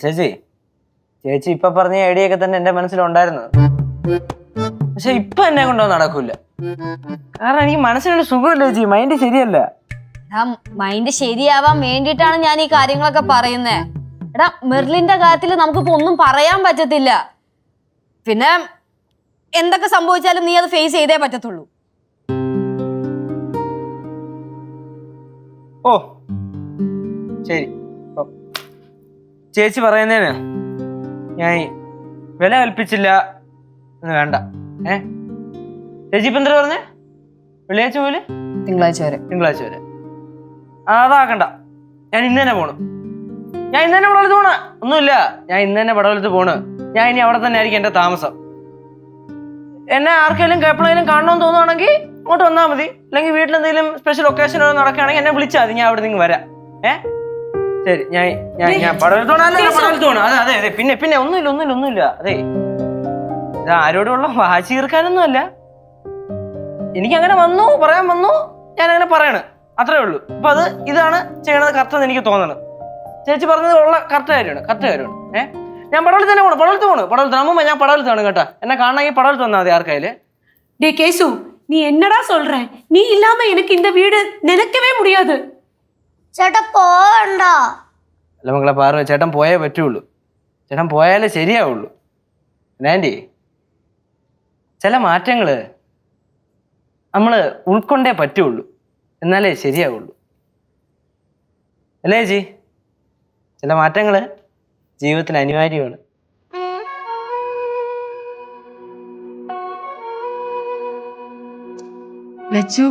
ചേച്ചി ചേച്ചി ഇപ്പൊ പറഞ്ഞ ഐഡിയ ഒക്കെ തന്നെ എന്റെ മനസ്സിലുണ്ടായിരുന്നു. പക്ഷെ ഇപ്പൊ എന്നെ കൊണ്ടോ നടക്കൂല. കാരണം എനിക്ക് മനസ്സിനൊരു സുഖമില്ല ചേച്ചി മൈൻഡ് ശരിയല്ല. എടാ മൈൻഡ് ശരിയാവാൻ വേണ്ടിട്ടാണ് ഞാൻ ഈ കാര്യങ്ങളൊക്കെ പറയുന്നേ. എടാ മെർലിന്റെ കാര്യത്തിൽ നമുക്കിപ്പോ ഒന്നും പറയാൻ പറ്റത്തില്ല. പിന്നെ എന്തൊക്കെ സംഭവിച്ചാലും നീ അത് ഫേസ് ചെയ്തേ പറ്റത്തുള്ളൂ. ഓ ശരി. ചേച്ചി പറയുന്നതിന് ഞാൻ വില കൽപ്പിച്ചില്ല എന്ന് വേണ്ട. ഏ? ചേച്ചി ഇപ്പം എന്താ പറഞ്ഞേ? വെള്ളിയാഴ്ച പോലെ തിങ്കളാഴ്ച വരെ. തിങ്കളാഴ്ച വരെ. ആ, അതാക്കണ്ട. ഞാൻ ഇന്ന് തന്നെ പോണു. ഞാൻ ഇന്ന് തന്നെ പടവലത്ത് പോണ. ഒന്നുമില്ല. ഞാൻ ഇന്ന് തന്നെ പടവലത്ത് പോണ്. ഞാൻ ഇനി അവിടെ തന്നെ ആയിരിക്കും എന്റെ താമസം. എന്നെ ആർക്കെങ്കിലും എപ്പോഴെങ്കിലും കാണണമെന്ന് തോന്നുവാണെങ്കിൽ ഇങ്ങോട്ട് വന്നാൽ മതി. അല്ലെങ്കിൽ വീട്ടിൽ എന്തെങ്കിലും സ്പെഷ്യൽ ഒക്കേഷൻ നടക്കുകയാണെങ്കിൽ എന്നെ വിളിച്ചാൽ മതി. ഞാൻ അവിടെ നിന്ന് വരാം. ഏ? ശരി ഞാൻ ഞാൻ ഞാൻ പടവലത്ത് പോണ അല്ല പടവലത്ത് പോണ അതെ അതെ അതെ പിന്നെ പിന്നെ ഒന്നുമില്ല ഒന്നുമില്ല ഒന്നുമില്ല അതെ ഇത് ആരോടുള്ള വാശി തീർക്കാനൊന്നും അല്ല എനിക്ക് അങ്ങനെ വന്നു പറയാൻ വന്നു ഞാൻ അങ്ങനെ പറയണ് അത്രേ ഉള്ളൂ അപ്പൊ അത് ഇതാണ് ചെയ്യണത് കറക്റ്റ് എന്ന് എനിക്ക് തോന്നണം ചേച്ചി പറഞ്ഞത് ഉള്ള കറക്റ്റ് കാര്യമാണ് കറക്റ്റ് കാര്യമാണ് ഏഹ് ഞാൻ പടവലത്ത് തന്നെ പോണു പടവലത്ത് പോണു പടവലത്ത് അമ്മ ഞാൻ പടവലത്താണ് കേട്ടോ എന്നെ കാണണമെങ്കിൽ പടവലത്ത് വന്നാൽ മതി ആർക്കായാലും டே கேசு நீ என்னடா சொல்ற நீ இல்லாம எனக்கு இந்த வீடு நினைக்கவே முடியாது ചേട്ടാ പോവണ്ട? അല്ല മക്കളെ പാറ ചേട്ടൻ പോയേ പറ്റുള്ളൂ. ചേട്ടൻ പോയാലേ ശരിയാവുള്ളൂ. ആന്റി ചില മാറ്റങ്ങൾ നമ്മൾ ഉൾക്കൊണ്ടേ പറ്റുള്ളൂ. എന്നാലേ ശരിയാവുള്ളൂ. അല്ലേ ജി ചില മാറ്റങ്ങൾ ജീവിതത്തിന് അനിവാര്യമാണ്. ലച്ചു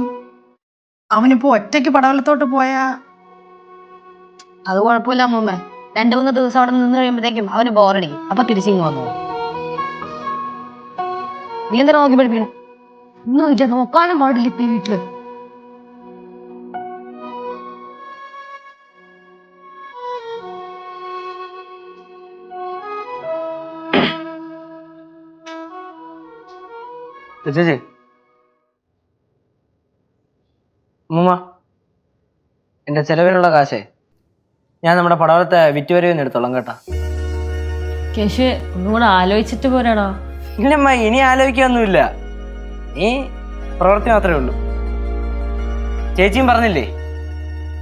അവനിപ്പോ ഒറ്റയ്ക്ക് പടവലത്തോട്ട് പോയാ അത് കുഴപ്പമില്ല അമ്മൂമ്മ. രണ്ടു മൂന്ന് ദിവസം അവിടെ നിന്ന് കഴിയുമ്പോഴത്തേക്കും അവന് ബോറടിക്കും അപ്പൊ തിരിച്ചിങ്ങ് വന്നു. നീ എന്താ നോക്കി പഠിപ്പിക്കണം? ഒന്നും ഇല്ല നോക്കാനും പാടില്ല ഇപ്പൊ വീട്ടിൽ. എന്റെ ചെലവിനുള്ള കാശേ. ഞാൻ നമ്മുടെ പടവലത്തെ വിറ്റുവരവിൽ നിന്ന് എടുത്തോളാം കേട്ടാ. കേശു ഒന്നും കൂടെ ആലോചിച്ചിട്ട് പോരാടോ. ഇല്ലമ്മ ഇനി ആലോചിക്കൊന്നുമില്ല നീ പ്രവൃത്തി മാത്രമേ ഉള്ളൂ. ചേച്ചിയും പറഞ്ഞില്ലേ?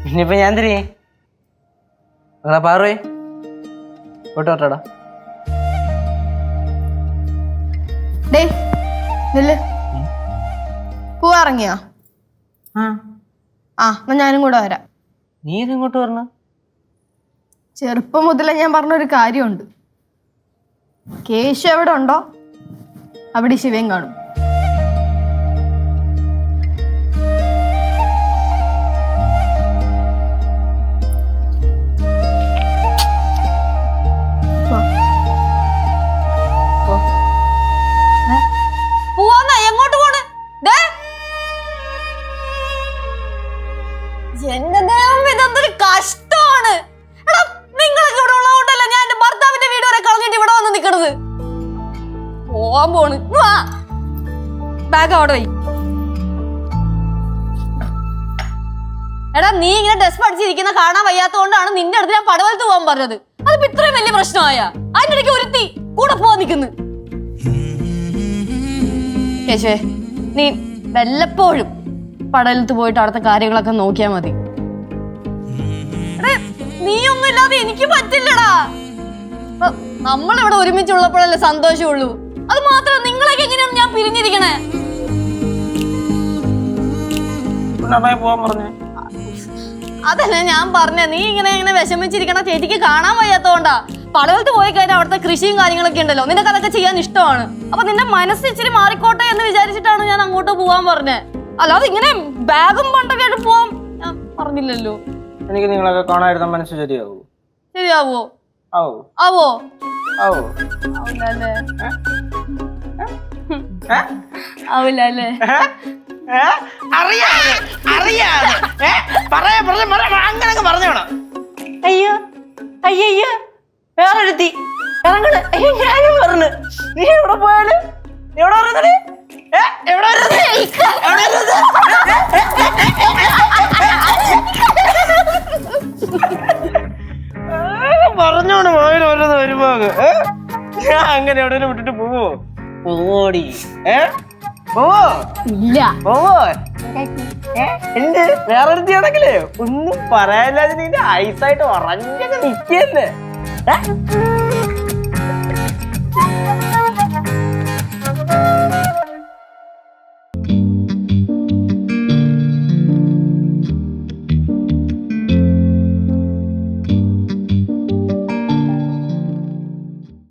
ഇനിയിപ്പോ ഞാൻ തിരി നിങ്ങളെ പാറേ ഡേ നില്ല്. പോവാറങ്ങിയോ ആ എന്നാ ഞാനും കൂടെ വരാം. നീ ഇതിങ്ങോട്ട് വരണ? ചെറുപ്പം മുതലേ ഞാൻ പറഞ്ഞൊരു കാര്യമുണ്ട്. കേശു എവിടെ ഉണ്ടോ അവിടെ ശിവൻ കാണും. ബാഗ് അവിടെ വൈ എടാ നീ ഇങ്ങനെ ഡ്രസ് പഠിച്ചിരിക്കുന്ന കാണാൻ വയ്യാത്തതുകൊണ്ടാണ് നിന്റെ അടുത്ത് ഞാൻ പടവലത്ത് പോകാൻ പറഞ്ഞത്. അതിപ്പോ ഇത്രയും വലിയ പ്രശ്നമായ. അതിന്റെ ഇടയ്ക്ക് ഒരുത്തി കൂടെ പോവാൻ നിൽക്കുന്നു. കേശവേ നീ വല്ലപ്പോഴും പടലത്ത് പോയിട്ട് അവിടുത്തെ കാര്യങ്ങളൊക്കെ നോക്കിയാ മതി. നീ ഒന്നും ഇല്ലാതെ എനിക്ക് പറ്റില്ലടാ. നമ്മളിവിടെ ഒരുമിച്ചുള്ളപ്പോഴല്ലേ സന്തോഷമുള്ളൂ. അത് മാത്രം നിങ്ങളൊക്കെ എങ്ങനെയാണ് ഞാൻ പിരിഞ്ഞിരിക്കണേ? പോവാൻ പറഞ്ഞു. അതല്ല ഞാൻ പറഞ്ഞ നീ ഇങ്ങനെ ഇങ്ങനെ വിഷമിച്ചിരിക്കണ ചേച്ചിക്ക് കാണാൻ വയ്യാത്തോണ്ടാ. പടവലത്ത് പോയി കഴിഞ്ഞാൽ അവിടുത്തെ കൃഷിയും കാര്യങ്ങളൊക്കെ ഉണ്ടല്ലോ. നിനക്ക് അതൊക്കെ ചെയ്യാൻ ഇഷ്ടമാണ്. അപ്പൊ നിന്റെ മനസ്സ് ഇച്ചിരി മാറിക്കോട്ടെ എന്ന് വിചാരിച്ചിട്ടാണ് ഞാൻ അങ്ങോട്ട് പോവാൻ പറഞ്ഞത് അല്ലാതെ ഇങ്ങനെ ബാഗും പണ്ടൊക്കെ ആയിട്ട് പോവാൻ ഞാൻ പറഞ്ഞില്ലല്ലോ. എനിക്ക് നിങ്ങളൊക്കെ കാണാതിരുന്ന മനസ്സ് ശരിയാവൂ? ശരിയാവോ? ആവോ? ആവോ? ആവോ? ആവില്ലല്ലേ ഏ? അറിയാതെ അറിയാതെ ഏ? പറയാ പറഞ്ഞ അങ്ങനെ പറഞ്ഞോണം അയ്യോ അയ്യോ വേറെ എടുത്തി ഇറങ്ങണ്. അയ്യോ ഞാനും പറഞ്ഞു നീ എവിടെ പോയാൽ എവിടെ പറയുന്നത് എവിടെ വരുന്നത്? എവിടെ വരുന്നത്? പറഞ്ഞോണ്ട് മാവിന് ഓരോന്ന് വരുമ്പോ ഞാൻ അങ്ങനെ എവിടെയെങ്കിലും വിട്ടിട്ട് പോവോ? പോടി. ഏ? പോവോ? ഇല്ല. പോവോ? ഉണ്ട് വേറെ ഒരുത്തിയാണെങ്കിലേ ഒന്നും പറയാനില്ലാതെ നിന്റെ ഐസായിട്ട് ഉറഞ്ഞൊക്കെ നിൽക്കല്ലേ. ഏ?